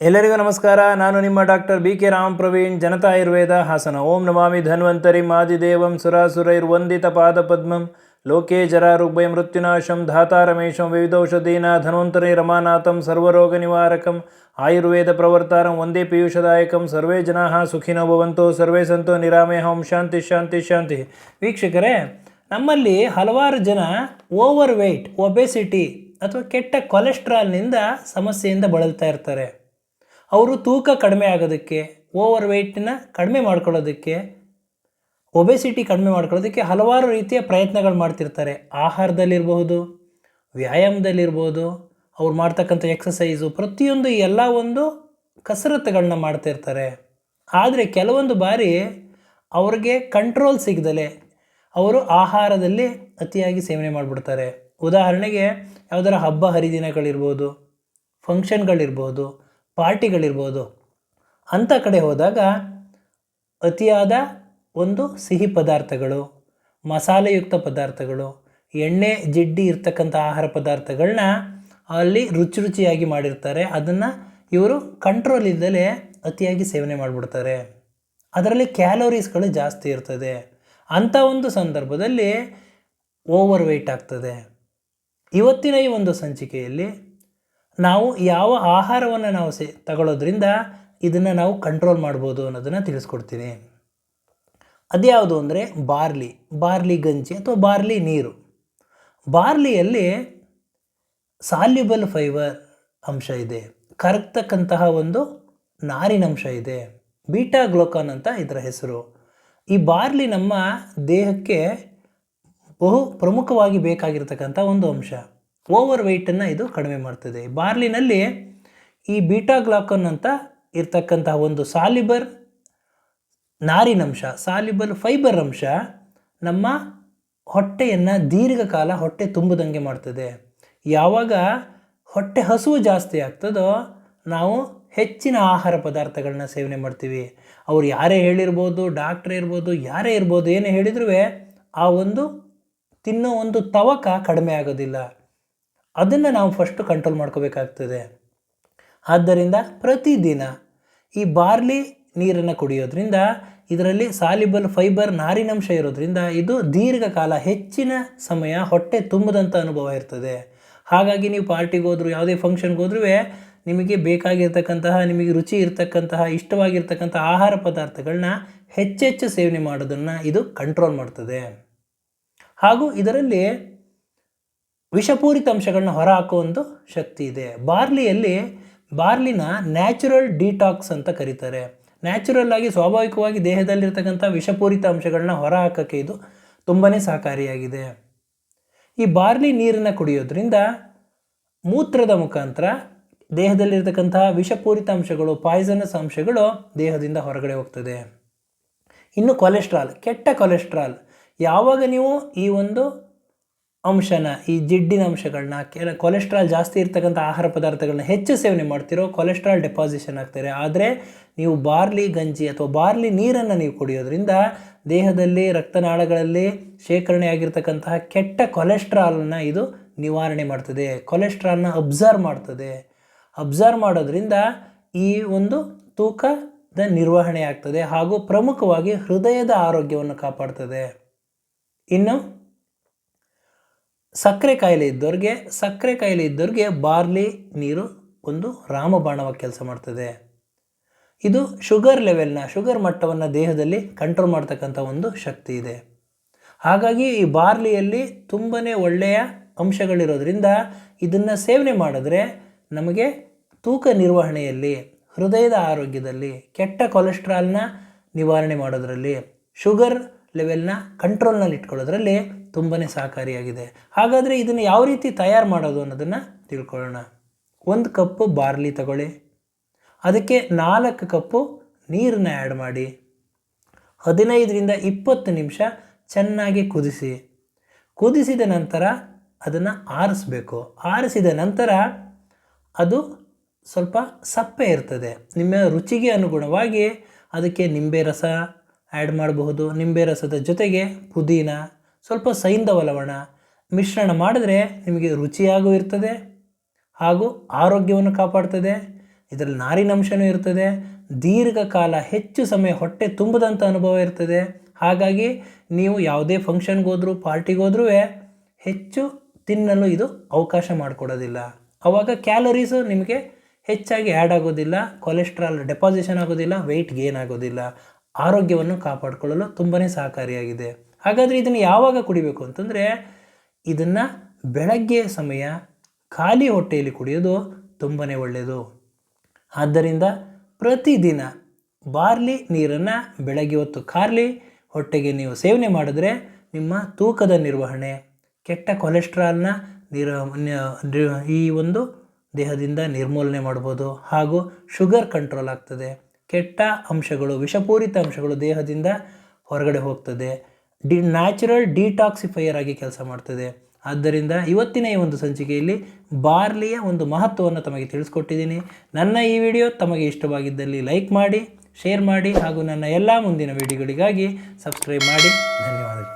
ಎಲ್ಲರಿಗೂ ನಮಸ್ಕಾರ. ನಾನು ನಿಮ್ಮ doctor B K Ram Praveen, Janata Ayurveda Hassan. ಓಂ ನಮಾಮಿ ಧನ್ವಂತರಿ ಮಾದಿದೇವಂ ಸುರಾಸುರೈರ್ವಂದಿತ ಪಾದಪದ್ಮಂ ಲೋಕೆ ಜರಾರುಗ್ಭಯ ಮೃತ್ಯುನಾಶಂ ಧಾತಾರಮೇಶಂ ವಿವಿಧೌಷಧೀನ ಧನ್ವಂತರಿ ರಮಾನಾಥಂ, ಸರ್ವರೋಗ ನಿವಾರಕಂ, ಆಯುರ್ವೇದ ಪ್ರವರ್ತಾರಂ ಒಂದೇ ಪಿಯೂಷದಾಯಕಂ. ಸರ್ವೇ ಜನಾ ಸುಖಿನೋ ಭವಂತೋ, ಸರ್ವೇ ಸಂತೋ ನಿರಾಮೇ ಹಂ ಶಾಂತಿ ಶಾಂತಿ ಶಾಂತಿ. ವೀಕ್ಷಕರೇ, ನಮ್ಮಲ್ಲಿ ಹಲವಾರು ಜನ ಓವರ್ ವೆಯ್ಟ್ ಒಬೆಸಿಟಿ ಅಥವಾ ಕೆಟ್ಟ ಕೊಲೆಸ್ಟ್ರಾಲ್ನಿಂದ ಸಮಸ್ಯೆಯಿಂದ ಬಳಲ್ತಾ ಇರ್ತಾರೆ. ಅವರು ತೂಕ ಕಡಿಮೆ ಆಗೋದಕ್ಕೆ ಓವರ್ ವೆಯ್ಟನ್ನ ಕಡಿಮೆ ಮಾಡ್ಕೊಳ್ಳೋದಕ್ಕೆ ಒಬೆಸಿಟಿ ಕಡಿಮೆ ಮಾಡ್ಕೊಳ್ಳೋದಕ್ಕೆ ಹಲವಾರು ರೀತಿಯ ಪ್ರಯತ್ನಗಳು ಮಾಡ್ತಿರ್ತಾರೆ. ಆಹಾರದಲ್ಲಿರಬಹುದು ವ್ಯಾಯಾಮದಲ್ಲಿರ್ಬೋದು ಅವ್ರು ಮಾಡ್ತಕ್ಕಂಥ ಎಕ್ಸಸೈಸು ಪ್ರತಿಯೊಂದು ಎಲ್ಲ ಒಂದು ಕಸರತ್ತುಗಳನ್ನ ಮಾಡ್ತಿರ್ತಾರೆ. ಆದರೆ ಕೆಲವೊಂದು ಬಾರಿ ಅವ್ರಿಗೆ ಕಂಟ್ರೋಲ್ ಸಿಗದಲೆ ಅವರು ಆಹಾರದಲ್ಲಿ ಅತಿಯಾಗಿ ಸೇವನೆ ಮಾಡಿಬಿಡ್ತಾರೆ. ಉದಾಹರಣೆಗೆ, ಯಾವುದರ ಹಬ್ಬ ಹರಿದಿನಗಳಿರ್ಬೋದು ಫಂಕ್ಷನ್ಗಳಿರ್ಬೋದು ಪಾರ್ಟಿಗಳಿರ್ಬೋದು. ಅಂಥ ಕಡೆ ಹೋದಾಗ ಅತಿಯಾದ ಒಂದು ಸಿಹಿ ಪದಾರ್ಥಗಳು, ಮಸಾಲೆಯುಕ್ತ ಪದಾರ್ಥಗಳು, ಎಣ್ಣೆ, ಜಿಡ್ಡಿ ಇರ್ತಕ್ಕಂಥ ಆಹಾರ ಪದಾರ್ಥಗಳನ್ನ ಅಲ್ಲಿ ರುಚಿ ರುಚಿಯಾಗಿ ಮಾಡಿರ್ತಾರೆ. ಅದನ್ನು ಇವರು ಕಂಟ್ರೋಲ್ ಇದ್ದಲೇ ಅತಿಯಾಗಿ ಸೇವನೆ ಮಾಡಿಬಿಡ್ತಾರೆ. ಅದರಲ್ಲಿ ಕ್ಯಾಲೋರೀಸ್ಗಳು ಜಾಸ್ತಿ ಇರ್ತದೆ. ಅಂಥ ಒಂದು ಸಂದರ್ಭದಲ್ಲಿ ಓವರ್ ವೆಯ್ಟ್ ಆಗ್ತದೆ. ಇವತ್ತಿನ ಈ ಒಂದು ಸಂಚಿಕೆಯಲ್ಲಿ ನಾವು ಯಾವ ಆಹಾರವನ್ನು ನಾವು ಸೇ, ತಗೊಳ್ಳೋದ್ರಿಂದ ಇದನ್ನು ನಾವು ಕಂಟ್ರೋಲ್ ಮಾಡ್ಬೋದು ಅನ್ನೋದನ್ನು ತಿಳಿಸ್ಕೊಡ್ತೀನಿ. ಅದ್ಯಾವುದು ಅಂದರೆ ಬಾರ್ಲಿ ಬಾರ್ಲಿ ಗಂಜಿ ಅಥವಾ ಬಾರ್ಲಿ ನೀರು. ಬಾರ್ಲಿಯಲ್ಲಿ ಸಾಲ್ಯುಬಲ್ ಫೈಬರ್ ಅಂಶ ಇದೆ. ಕರಗ್ತಕ್ಕಂತಹ ಒಂದು ನಾರಿನಂಶ ಇದೆ. ಬೀಟಾ ಗ್ಲೋಕಾನ್ ಅಂತ ಇದರ ಹೆಸರು. ಈ ಬಾರ್ಲಿ ನಮ್ಮ ದೇಹಕ್ಕೆ ಬಹು ಪ್ರಮುಖವಾಗಿ ಬೇಕಾಗಿರ್ತಕ್ಕಂಥ ಒಂದು ಅಂಶ. ಓವರ್ ವೆಯ್ಟನ್ನು ಇದು ಕಡಿಮೆ ಮಾಡ್ತದೆ. ಬಾರ್ಲಿನಲ್ಲಿ ಈ ಬೀಟಾ ಗ್ಲಾಕನ್ ಅಂತ ಇರ್ತಕ್ಕಂತಹ ಒಂದು ಸಾಲಿಬರ್ ನಾರಿನಂಶ ಸಾಲಿಬಲ್ ಫೈಬರ್ ಅಂಶ ನಮ್ಮ ಹೊಟ್ಟೆಯನ್ನು ದೀರ್ಘಕಾಲ ಹೊಟ್ಟೆ ತುಂಬದಂಗೆ ಮಾಡ್ತದೆ. ಯಾವಾಗ ಹೊಟ್ಟೆ ಹಸುವು ಜಾಸ್ತಿ ಆಗ್ತದೋ ನಾವು ಹೆಚ್ಚಿನ ಆಹಾರ ಪದಾರ್ಥಗಳನ್ನ ಸೇವನೆ ಮಾಡ್ತೀವಿ. ಅವ್ರು ಯಾರೇ ಹೇಳಿರ್ಬೋದು, ಡಾಕ್ಟ್ರ್ ಇರ್ಬೋದು, ಯಾರೇ ಇರ್ಬೋದು, ಏನೇ ಹೇಳಿದ್ರೂ ಆ ಒಂದು ತಿನ್ನೋ ಒಂದು ತವಕ ಕಡಿಮೆ ಆಗೋದಿಲ್ಲ. ಅದನ್ನು ನಾವು ಫಸ್ಟು ಕಂಟ್ರೋಲ್ ಮಾಡ್ಕೋಬೇಕಾಗ್ತದೆ. ಆದ್ದರಿಂದ ಪ್ರತಿದಿನ ಈ ಬಾರ್ಲಿ ನೀರನ್ನು ಕುಡಿಯೋದ್ರಿಂದ ಇದರಲ್ಲಿ ಸಾಲಿಬಲ್ ಫೈಬರ್ ನಾರಿನಂಶ ಇರೋದ್ರಿಂದ ಇದು ದೀರ್ಘಕಾಲ ಹೆಚ್ಚಿನ ಸಮಯ ಹೊಟ್ಟೆ ತುಂಬದಂಥ ಅನುಭವ ಇರ್ತದೆ. ಹಾಗಾಗಿ ನೀವು ಪಾರ್ಟಿಗೆ ಹೋದ್ರು ಯಾವುದೇ ಫಂಕ್ಷನ್ಗೆ ಹೋದ್ರೂ ನಿಮಗೆ ಬೇಕಾಗಿರ್ತಕ್ಕಂತಹ, ನಿಮಗೆ ರುಚಿ ಇರ್ತಕ್ಕಂತಹ ಇಷ್ಟವಾಗಿರ್ತಕ್ಕಂಥ ಆಹಾರ ಪದಾರ್ಥಗಳನ್ನ ಹೆಚ್ಚೆಚ್ಚು ಸೇವನೆ ಮಾಡೋದನ್ನು ಇದು ಕಂಟ್ರೋಲ್ ಮಾಡ್ತದೆ. ಹಾಗೂ ಇದರಲ್ಲಿ ವಿಷಪೂರಿತ ಅಂಶಗಳನ್ನ ಹೊರಹಾಕೋ ಒಂದು ಶಕ್ತಿ ಇದೆ. ಬಾರ್ಲಿಯಲ್ಲಿ ಬಾರ್ಲಿನ ನ್ಯಾಚುರಲ್ ಡಿಟಾಕ್ಸ್ ಅಂತ ಕರೀತಾರೆ. ನ್ಯಾಚುರಲ್ ಆಗಿ ಸ್ವಾಭಾವಿಕವಾಗಿ ದೇಹದಲ್ಲಿರ್ತಕ್ಕಂಥ ವಿಷಪೂರಿತ ಅಂಶಗಳನ್ನ ಹೊರಹಾಕೋಕ್ಕೆ ಇದು ತುಂಬಾ ಸಹಕಾರಿಯಾಗಿದೆ. ಈ ಬಾರ್ಲಿ ನೀರನ್ನು ಕುಡಿಯೋದ್ರಿಂದ ಮೂತ್ರದ ಮುಖಾಂತರ ದೇಹದಲ್ಲಿರ್ತಕ್ಕಂತಹ ವಿಷಪೂರಿತ ಅಂಶಗಳು ಪಾಯ್ಸನಸ್ ಅಂಶಗಳು ದೇಹದಿಂದ ಹೊರಗಡೆ ಹೋಗ್ತದೆ. ಇನ್ನು ಕೊಲೆಸ್ಟ್ರಾಲ್, ಕೆಟ್ಟ ಕೊಲೆಸ್ಟ್ರಾಲ್. ಯಾವಾಗ ನೀವು ಈ ಒಂದು ಅಂಶನ, ಈ ಜಿಡ್ಡಿನ ಅಂಶಗಳನ್ನ ಕೆಲ ಕೊಲೆಸ್ಟ್ರಾಲ್ ಜಾಸ್ತಿ ಇರ್ತಕ್ಕಂಥ ಆಹಾರ ಪದಾರ್ಥಗಳನ್ನ ಹೆಚ್ಚು ಸೇವನೆ ಮಾಡ್ತಿರೋ ಕೊಲೆಸ್ಟ್ರಾಲ್ ಡೆಪಾಸಿಷನ್ ಆಗ್ತಾರೆ ಆದರೆ ನೀವು ಬಾರ್ಲಿ ಗಂಜಿ ಅಥವಾ ಬಾರ್ಲಿ ನೀರನ್ನು ನೀವು ಕುಡಿಯೋದ್ರಿಂದ ದೇಹದಲ್ಲಿ ರಕ್ತನಾಳಗಳಲ್ಲಿ ಶೇಖರಣೆ ಆಗಿರ್ತಕ್ಕಂತಹ ಕೆಟ್ಟ ಕೊಲೆಸ್ಟ್ರಾಲನ್ನು ಇದು ನಿವಾರಣೆ ಮಾಡ್ತದೆ. ಕೊಲೆಸ್ಟ್ರಾಲ್ನ ಅಬ್ಸರ್ವ್ ಮಾಡ್ತದೆ. ಅಬ್ಸರ್ವ್ ಮಾಡೋದ್ರಿಂದ ಈ ಒಂದು ತೂಕದ ನಿರ್ವಹಣೆ ಆಗ್ತದೆ ಹಾಗೂ ಪ್ರಮುಖವಾಗಿ ಹೃದಯದ ಆರೋಗ್ಯವನ್ನು ಕಾಪಾಡ್ತದೆ. ಇನ್ನು ಸಕ್ಕರೆ ಕಾಯಿಲೆ ಇದ್ದವ್ರಿಗೆ ಸಕ್ಕರೆ ಕಾಯಿಲೆ ಇದ್ದವ್ರಿಗೆ ಬಾರ್ಲಿ ನೀರು ಒಂದು ರಾಮಬಾಣವಾಗಿ ಕೆಲಸ ಮಾಡ್ತದೆ. ಇದು ಶುಗರ್ ಲೆವೆಲ್ನ, ಶುಗರ್ ಮಟ್ಟವನ್ನು ದೇಹದಲ್ಲಿ ಕಂಟ್ರೋಲ್ ಮಾಡ್ತಕ್ಕಂಥ ಒಂದು ಶಕ್ತಿ ಇದೆ. ಹಾಗಾಗಿ ಈ ಬಾರ್ಲಿಯಲ್ಲಿ ತುಂಬಾ ಒಳ್ಳೆಯ ಅಂಶಗಳಿರೋದ್ರಿಂದ ಇದನ್ನು ಸೇವನೆ ಮಾಡಿದ್ರೆ ನಮಗೆ ತೂಕ ನಿರ್ವಹಣೆಯಲ್ಲಿ, ಹೃದಯದ ಆರೋಗ್ಯದಲ್ಲಿ, ಕೆಟ್ಟ ಕೊಲೆಸ್ಟ್ರಾಲ್ನ ನಿವಾರಣೆ ಮಾಡೋದರಲ್ಲಿ, ಶುಗರ್ ಲೆವೆಲ್ನ ಕಂಟ್ರೋಲ್ನಲ್ಲಿ ಇಟ್ಕೊಳ್ಳೋದ್ರಲ್ಲಿ ತುಂಬಾ ಸಹಕಾರಿಯಾಗಿದೆ. ಹಾಗಾದರೆ ಇದನ್ನು ಯಾವ ರೀತಿ ತಯಾರು ಮಾಡೋದು ಅನ್ನೋದನ್ನು ತಿಳ್ಕೊಳ್ಳೋಣ. ಒಂದು ಕಪ್ಪು ಬಾರ್ಲಿ ತಗೊಳ್ಳಿ. ಅದಕ್ಕೆ ನಾಲ್ಕು ಕಪ್ಪು ನೀರನ್ನ ಆ್ಯಡ್ ಮಾಡಿ. ಹದಿನೈದರಿಂದ ಇಪ್ಪತ್ತು ನಿಮಿಷ ಚೆನ್ನಾಗಿ ಕುದಿಸಿ. ಕುದಿಸಿದ ನಂತರ ಅದನ್ನು ಆರಿಸ್ಬೇಕು. ಆರಿಸಿದ ನಂತರ ಅದು ಸ್ವಲ್ಪ ಸಪ್ಪೆ ಇರ್ತದೆ. ನಿಮ್ಮ ರುಚಿಗೆ ಅನುಗುಣವಾಗಿ ಅದಕ್ಕೆ ನಿಂಬೆ ರಸ ಆ್ಯಡ್ ಮಾಡಬಹುದು. ನಿಂಬೆ ರಸದ ಜೊತೆಗೆ ಪುದೀನ ಸ್ವಲ್ಪ ಸೈಂಧವ ಲವಣ ಮಿಶ್ರಣ ಮಾಡಿದ್ರೆ ನಿಮಗೆ ರುಚಿಯಾಗೂ ಇರ್ತದೆ ಹಾಗೂ ಆರೋಗ್ಯವನ್ನು ಕಾಪಾಡ್ತದೆ. ಇದರಲ್ಲಿ ನಾರಿನಂಶನೂ ಇರ್ತದೆ. ದೀರ್ಘಕಾಲ ಹೆಚ್ಚು ಸಮಯ ಹೊಟ್ಟೆ ತುಂಬದಂಥ ಅನುಭವ ಇರ್ತದೆ. ಹಾಗಾಗಿ ನೀವು ಯಾವುದೇ ಫಂಕ್ಷನ್ಗೆ ಹೋದರೂ, ಪಾರ್ಟಿಗೆ ಹೋದ್ರೂ ಹೆಚ್ಚು ತಿನ್ನಲು ಇದು ಅವಕಾಶ ಮಾಡಿಕೊಡೋದಿಲ್ಲ. ಆವಾಗ ಕ್ಯಾಲರೀಸು ನಿಮಗೆ ಹೆಚ್ಚಾಗಿ ಆ್ಯಡ್ ಆಗೋದಿಲ್ಲ. ಕೊಲೆಸ್ಟ್ರಾಲ್ ಡೆಪಾಸಿಷನ್ ಆಗೋದಿಲ್ಲ. ವೆಯ್ಟ್ ಗೇನ್ ಆಗೋದಿಲ್ಲ. ಆರೋಗ್ಯವನ್ನು ಕಾಪಾಡಿಕೊಳ್ಳಲು ತುಂಬನೇ ಸಹಕಾರಿಯಾಗಿದೆ. ಹಾಗಾದರೆ ಇದನ್ನು ಯಾವಾಗ ಕುಡಿಬೇಕು ಅಂತಂದರೆ ಇದನ್ನು ಬೆಳಗ್ಗೆ ಸಮಯ ಖಾಲಿ ಹೊಟ್ಟೆಯಲ್ಲಿ ಕುಡಿಯೋದು ತುಂಬಾ ಒಳ್ಳೆಯದು ಆದ್ದರಿಂದ ಪ್ರತಿದಿನ ಬಾರ್ಲಿ ನೀರನ್ನು ಬೆಳಗ್ಗೆ ಹೊತ್ತು ಖಾಲಿ ಹೊಟ್ಟೆಗೆ ನೀವು ಸೇವನೆ ಮಾಡಿದ್ರೆ ನಿಮ್ಮ ತೂಕದ ನಿರ್ವಹಣೆ, ಕೆಟ್ಟ ಕೊಲೆಸ್ಟ್ರಾಲ್ನ ನಿರ್ ಈ ಒಂದು ದೇಹದಿಂದ ನಿರ್ಮೂಲನೆ ಮಾಡ್ಬೋದು ಹಾಗೂ ಶುಗರ್ ಕಂಟ್ರೋಲ್ ಆಗ್ತದೆ. ಕೆಟ್ಟ ಅಂಶಗಳು, ವಿಷಪೂರಿತ ಅಂಶಗಳು ದೇಹದಿಂದ ಹೊರಗಡೆ ಹೋಗ್ತದೆ. ಡಿ ನ್ಯಾಚುರಲ್ ಡಿಟಾಕ್ಸಿಫೈಯರ್ ಆಗಿ ಕೆಲಸ ಮಾಡ್ತದೆ. ಆದ್ದರಿಂದ ಇವತ್ತಿನ ಈ ಒಂದು ಸಂಚಿಕೆಯಲ್ಲಿ ಬಾರ್ಲಿಯ ಒಂದು ಮಹತ್ವವನ್ನು ತಮಗೆ ತಿಳಿಸ್ಕೊಟ್ಟಿದ್ದೀನಿ. ನನ್ನ ಈ ವಿಡಿಯೋ ತಮಗೆ ಇಷ್ಟವಾಗಿದ್ದಲ್ಲಿ ಲೈಕ್ ಮಾಡಿ, ಶೇರ್ ಮಾಡಿ ಹಾಗೂ ನನ್ನ ಎಲ್ಲ ಮುಂದಿನ ವಿಡಿಯೋಗಳಿಗಾಗಿ ಸಬ್ಸ್ಕ್ರೈಬ್ ಮಾಡಿ. ಧನ್ಯವಾದಗಳು.